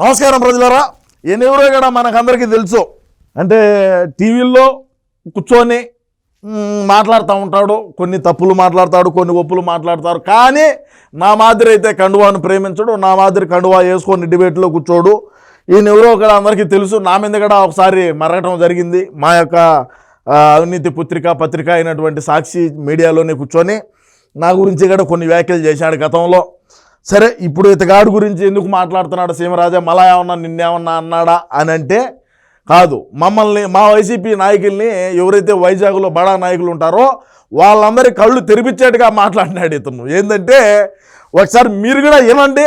నమస్కారం ప్రజలరా. ఎన్నెవరో కూడా మనకందరికీ తెలుసు. అంటే టీవీల్లో కూర్చొని మాట్లాడుతూ ఉంటాడు. కొన్ని తప్పులు మాట్లాడతాడు కొన్ని ఒప్పులు మాట్లాడతారు కానీ నా మాదిరి అయితే కండువాను ప్రేమించడు నా మాదిరి కండువా వేసుకొని డిబేట్లో కూర్చోడు. ఈయన ఎవరో కూడా అందరికీ తెలుసు. నా మీద కూడా ఒకసారి మరగటం జరిగింది. మా యొక్క అవినీతి పుత్రిక పత్రిక అయినటువంటి సాక్షి మీడియాలోనే కూర్చొని నా గురించి కూడా కొన్ని వ్యాఖ్యలు చేశాడు గతంలో. సరే ఇప్పుడు ఇతగాడు గురించి ఎందుకు మాట్లాడుతున్నాడు సీమరాజా? మళ్ళా ఏమన్నా నిన్నేమన్నా అన్నాడా అని అంటే కాదు. మమ్మల్ని మా వైసీపీ నాయకుల్ని ఎవరైతే వైజాగ్లో బడా నాయకులు ఉంటారో వాళ్ళందరి కళ్ళు తెరిపించేట్టుగా మాట్లాడినాడు ఇతను. ఏంటంటే ఒకసారి మీరు కూడా ఏమండి?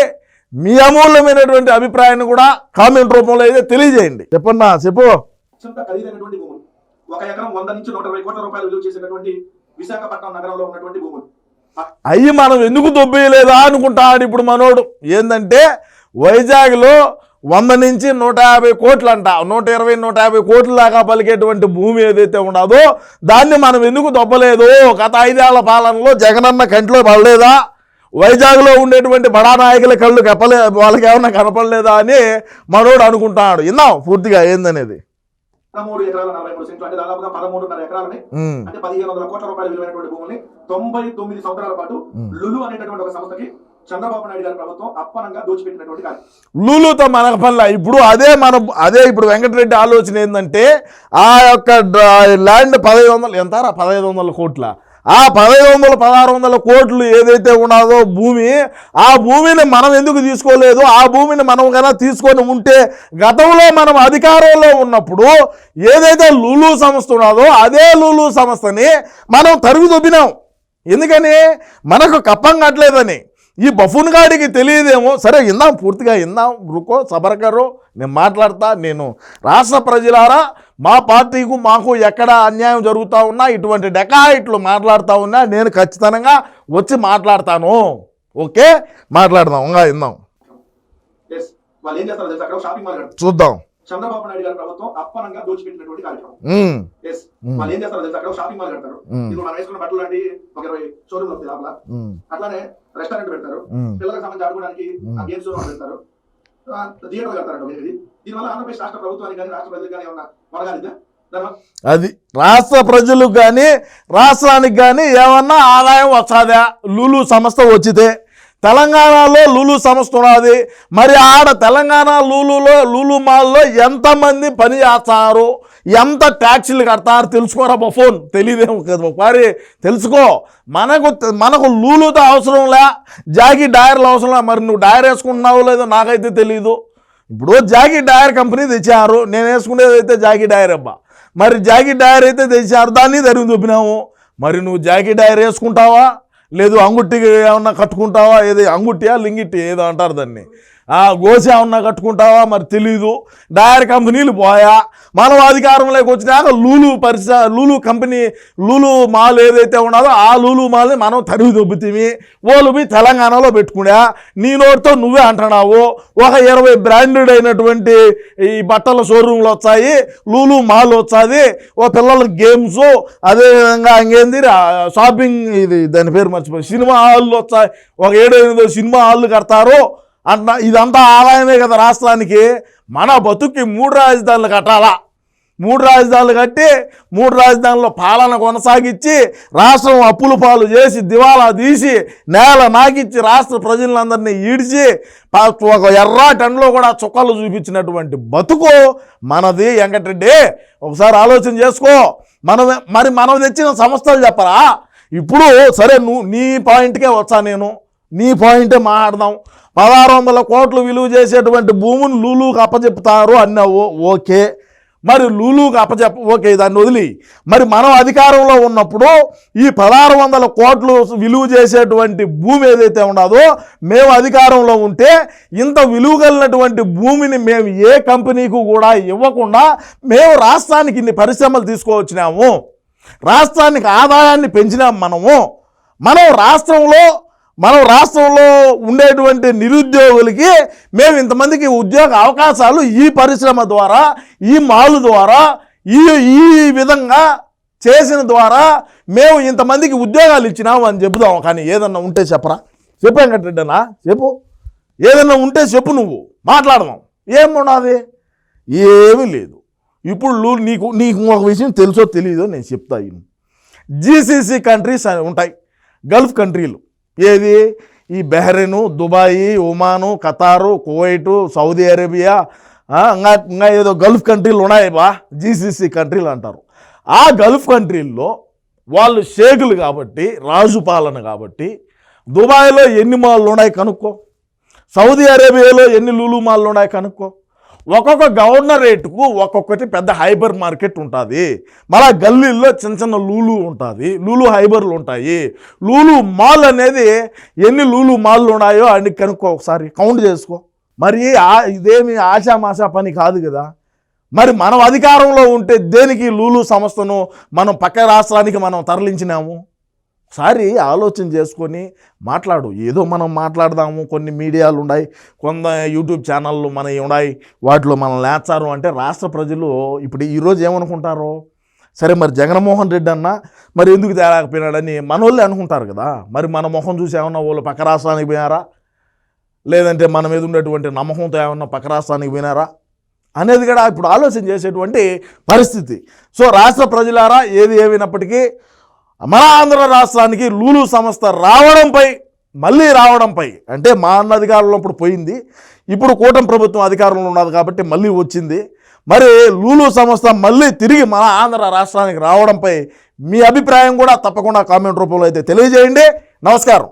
మీ అమూల్యమైనటువంటి అభిప్రాయాన్ని కూడా కామెంట్ రూపంలో అయితే తెలియజేయండి. చెప్పన్నా చెప్పు. ఒక ఎకరం వంద నుంచి నూట ఇరవై కోట్ల రూపాయలు విలువ చేసినటువంటి విశాఖపట్నం నగరంలో ఉన్నటువంటి భూములు. అయ్యి మనం ఎందుకు దొబ్బేయలేదా అనుకుంటాడు ఇప్పుడు మనోడు. ఏంటంటే వైజాగ్లో వంద నుంచి నూట యాభై కోట్లు అంట నూట ఇరవై నూట యాభై కోట్ల దాకా పలికేటువంటి భూమి ఏదైతే ఉండదో దాన్ని మనం ఎందుకు దొబ్బలేదు? గత ఐదేళ్ళ పాలనలో జగనన్న కంట్లో పడలేదా? వైజాగ్లో ఉండేటువంటి బడా నాయకుల కళ్ళు కప్పలే వాళ్ళకేమన్నా కనపడలేదా అని మనోడు అనుకుంటాడు. విన్నాం పూర్తిగా ఏందనేది? పదమూడు ఎకరాల నలభై మూడు సెంట్లు. అంటే దాదాపుగా పదమూడున్నర ఎకరాలని. అంటే పదిహేను వందల కోట్ల రూపాయలు విలువైనటువంటి భూముల్ని తొంభై తొమ్మిది సంవత్సరాల పాటు. లులు అనేటటువంటి ఒక సంస్థకి చంద్రబాబు నాయుడు గారి ప్రభుత్వం అప్పనంగా దోచిపెట్టినటువంటి కార్యం. లూలుతో మనకు పనిలా ఇప్పుడు అదే మన అదే ఇప్పుడు వెంకటరెడ్డి ఆలోచన ఏంటంటే ఆ యొక్క ల్యాండ్ పదహైదు వందలు ఎంతారా? పదహైదు వందల కోట్ల. ఆ పదహైదు వందల పదహారు వందల కోట్లు ఏదైతే ఉన్నదో భూమి ఆ భూమిని మనం ఎందుకు తీసుకోలేదు? ఆ భూమిని మనం కన్నా తీసుకొని ఉంటే గతంలో మనం అధికారంలో ఉన్నప్పుడు ఏదైతే లూలు సంస్థ ఉన్నదో అదే లూలు సంస్థని మనం తరుగు దొబ్బినాం. ఎందుకని? మనకు కప్పం కట్టలేదని. ఈ బఫున్ గాడికి తెలియదేమో. సరే ఇందాం పూర్తిగా ఇందాం రుకో సబరకరు నేను మాట్లాడతా నేను రాష్ట్ర ప్రజలారా మా పార్టీకు మాకు ఎక్కడ అన్యాయం జరుగుతూ ఉన్నా ఇటువంటి డెకాయిట్లు మాట్లాడుతూ ఉన్నా నేను ఖచ్చితంగా వచ్చి మాట్లాడతాను. ఓకే? మాట్లాడదాం ఇంకా ఇందాం చూద్దాం. చంద్రబాబు నాయుడు గారి ప్రభుత్వం అప్పనంగా దోచిపెట్టినటువంటి కార్యక్రమం. వాళ్ళు ఏం చేస్తారో తెలుసు? అక్కడ షాపింగ్ మాల్ కడతారు. ఇప్పుడు మనం వేసుకున్న బట్టలు లాంటి ఒక ఇరవై షోరూమ్ వస్తాయి లోపల. అట్లానే రెస్టారెంట్ పెడతారు. పిల్లలకు సంబంధించి ఆడుకోవడానికి. ఆ గేమ్స్ పెడతారు. థియేటర్ కడతారండి ఇది. దీనివల్ల ఆంధ్రప్రదేశ్ రాష్ట్ర ప్రభుత్వానికి కానీ రాష్ట్ర ప్రజలకు కానీ ఏమన్నా అది రాష్ట్ర ప్రజలకు కానీ రాష్ట్రానికి కానీ ఏమన్నా ఆదాయం వచ్చాదా లూలు సంస్థ వచ్చితే తెలంగాణలో లూలు సంస్థ ఉన్నది. మరి ఆడ తెలంగాణ లూలులో లూలు మాల్లో ఎంతమంది పని చేస్తారు? ఎంత ట్యాక్సీలు కడతారు? తెలుసుకోరా ఫోన్? తెలియదేమో కదా ఒకసారి తెలుసుకో. మనకు మనకు లూలుతో అవసరం లే. జాగి డైర్లు అవసరం లే. మరి నువ్వు డైర్ వేసుకుంటున్నావు లేదో నాకైతే తెలియదు ఇప్పుడు జాకీ డైర్ కంపెనీ తెచ్చారు. నేను వేసుకునేది అయితే జాగి డైర్ అబ్బా. మరి జాకీ డైర్ అయితే తెచ్చారు. దాన్ని ధరించి చూపినాము మరి నువ్వు జాకీ డైర్ వేసుకుంటావా? లేదు అంగుట్టికి ఏమన్నా కట్టుకుంటావా? ఏది అంగుట్టియా లింగిట్టి ఏదో అంటారు దాన్ని. గోసే ఉన్నా కట్టుకుంటావా? మరి తెలీదు. డైర్ కంపెనీలు పోయా. మనం అధికారంలోకి వచ్చినాక లూలు పరిస లూలు కంపెనీ లూలు మాల్ ఏదైతే ఉన్నదో ఆ లూలు మాల్ని మనం తరిగి దొబ్బుతీమి. వాళ్ళు పోయి తెలంగాణలో పెట్టుకున్నా నీ నోటితో నువ్వే అంటున్నావు. ఒక ఇరవై బ్రాండెడ్ అయినటువంటి ఈ బట్టల షోరూమ్లు వచ్చాయి. లూలు మాల్ వచ్చాది. ఓ పిల్లల గేమ్స్. అదేవిధంగా ఇంకేంది? షాపింగ్ ఇది దాని పేరు మర్చిపోయి. సినిమా హాళ్ళు వచ్చాయి. ఒక ఏడు ఎనిమిదో సినిమా హాళ్ళు కడతారు. అంట ఇదంతా ఆదాయమే కదా రాష్ట్రానికి. మన బతుక్కి మూడు రాజధానులు కట్టాలా? మూడు రాజధానులు కట్టి మూడు రాజధానుల్లో పాలన కొనసాగించి రాష్ట్రం అప్పుల పాలు చేసి దివాలా తీసి నేల నాకిచ్చి రాష్ట్ర ప్రజలందరినీ ఈడ్చి ఒక ఎర్ర కూడా చుక్కలు చూపించినటువంటి బతుకు మనది. వెంకటరెడ్డి ఒకసారి ఆలోచన చేసుకో. మనం మరి మనం తెచ్చిన సంస్థలు చెప్పరా? ఇప్పుడు సరే నువ్వు నీ పాయింట్కే వచ్చా నేను. నీ పాయింటే మాట్లాడదాం. పదహారు వందల కోట్లు విలువ చేసేటువంటి భూమిని లూలుకు అప్పచెప్తారు అన్నావు ఓకే. మరి లూలుకు అప్పచెప్ప ఓకే దాన్ని వదిలి. మరి మనం అధికారంలో ఉన్నప్పుడు ఈ పదహారు వందల కోట్లు విలువ చేసేటువంటి భూమి ఏదైతే ఉన్నదో మేము అధికారంలో ఉంటే ఇంత విలువ కలిగినటువంటి భూమిని మేము ఏ కంపెనీకి కూడా ఇవ్వకుండా మేము రాష్ట్రానికి ఇన్ని పరిశ్రమలు తీసుకువచ్చినాము. రాష్ట్రానికి ఆదాయాన్ని పెంచినాం మనము. మనం రాష్ట్రంలో మనం రాష్ట్రంలో ఉండేటువంటి నిరుద్యోగులకి మేము ఇంతమందికి ఉద్యోగ అవకాశాలు ఈ పరిశ్రమ ద్వారా ఈ మాలు ద్వారా ఈ ఈ విధంగా చేసిన ద్వారా మేము ఇంతమందికి ఉద్యోగాలు ఇచ్చినాము అని చెబుదాం. కానీ ఏదన్నా ఉంటే చెప్పరా? చెప్పు వెంకటరెడ్డి చెప్పు. ఏదన్నా ఉంటే చెప్పు నువ్వు. మాట్లాడదాం. ఏమున్నది? ఏమీ లేదు. ఇప్పుడు నీకు నీకు ఒక విషయం తెలుసో తెలియదో నేను చెప్తాను జీసీసీ కంట్రీస్ అని ఉంటాయి. గల్ఫ్ కంట్రీలు ఏది? ఈ Bahrain Dubai Oman Qatar Kuwait Saudi Arabia ఇంకా ఇంకా ఏదో గల్ఫ్ కంట్రీలు ఉన్నాయి బా జీసీసీ కంట్రీలు అంటారు. ఆ గల్ఫ్ కంట్రీల్లో వాళ్ళు షేకులు కాబట్టి రాజు పాలన కాబట్టి దుబాయ్లో ఎన్ని మాళ్ళు ఉన్నాయి కనుక్కో? సౌదీ అరేబియాలో ఎన్ని లూలు మాళ్ళు ఉన్నాయి కనుక్కో? ఒక్కొక్క గవర్నరేట్కు ఒక్కొక్కటి పెద్ద హైబర్ మార్కెట్ ఉంటుంది. మళ్ళా గల్లీల్లో చిన్న చిన్న లూలు ఉంటుంది. లూలు హైబర్లు ఉంటాయి. లూలు మాల్ అనేది ఎన్ని లూలు మాల్లు ఉన్నాయో అన్ని కనుక్కో ఒకసారి కౌంట్ చేసుకో. మరి ఆ- ఇదేమి ఆశామాషా పని కాదు కదా. మరి మనం అధికారంలో ఉంటే దేనికి లూలు సంస్థను మనం పక్క రాష్ట్రానికి మనం తరలించినాము? ఒకసారి ఆలోచన చేసుకొని మాట్లాడు. ఏదో మనం మాట్లాడదాము. కొన్ని మీడియాలు ఉన్నాయి. కొంత యూట్యూబ్ ఛానళ్ళు మనవి ఉన్నాయి. వాటిలో మనం లేచారు అంటే రాష్ట్ర ప్రజలు ఇప్పుడు ఈరోజు ఏమనుకుంటారు? సరే మరి జగన్మోహన్ రెడ్డి అన్న మరి ఎందుకు తేలేకపోయినాడని మనోళ్ళే అనుకుంటారు కదా. మరి మన మొహం చూసి ఏమన్నా వాళ్ళు పక్క రాష్ట్రానికి పోయారా లేదంటే మన మీద ఉండేటువంటి నమ్మకంతో ఏమన్నా పక్క రాష్ట్రానికి పోయినారా? అనేది కూడా ఇప్పుడు ఆలోచన చేసేటువంటి పరిస్థితి. సో రాష్ట్ర ప్రజలారా ఏది ఏమైనప్పటికీ మన ఆంధ్ర రాష్ట్రానికి లూలు సంస్థ రావడంపై మళ్ళీ రావడంపై అంటే మా అన్న అధికారంలో ఇప్పుడు పోయింది. ఇప్పుడు కూటమి ప్రభుత్వం అధికారంలో ఉన్నది కాబట్టి మళ్ళీ వచ్చింది. మరి లూలు సంస్థ మళ్ళీ తిరిగి మన ఆంధ్ర రాష్ట్రానికి రావడంపై మీ అభిప్రాయం కూడా తప్పకుండా కామెంట్ రూపంలో అయితే తెలియజేయండి. నమస్కారం.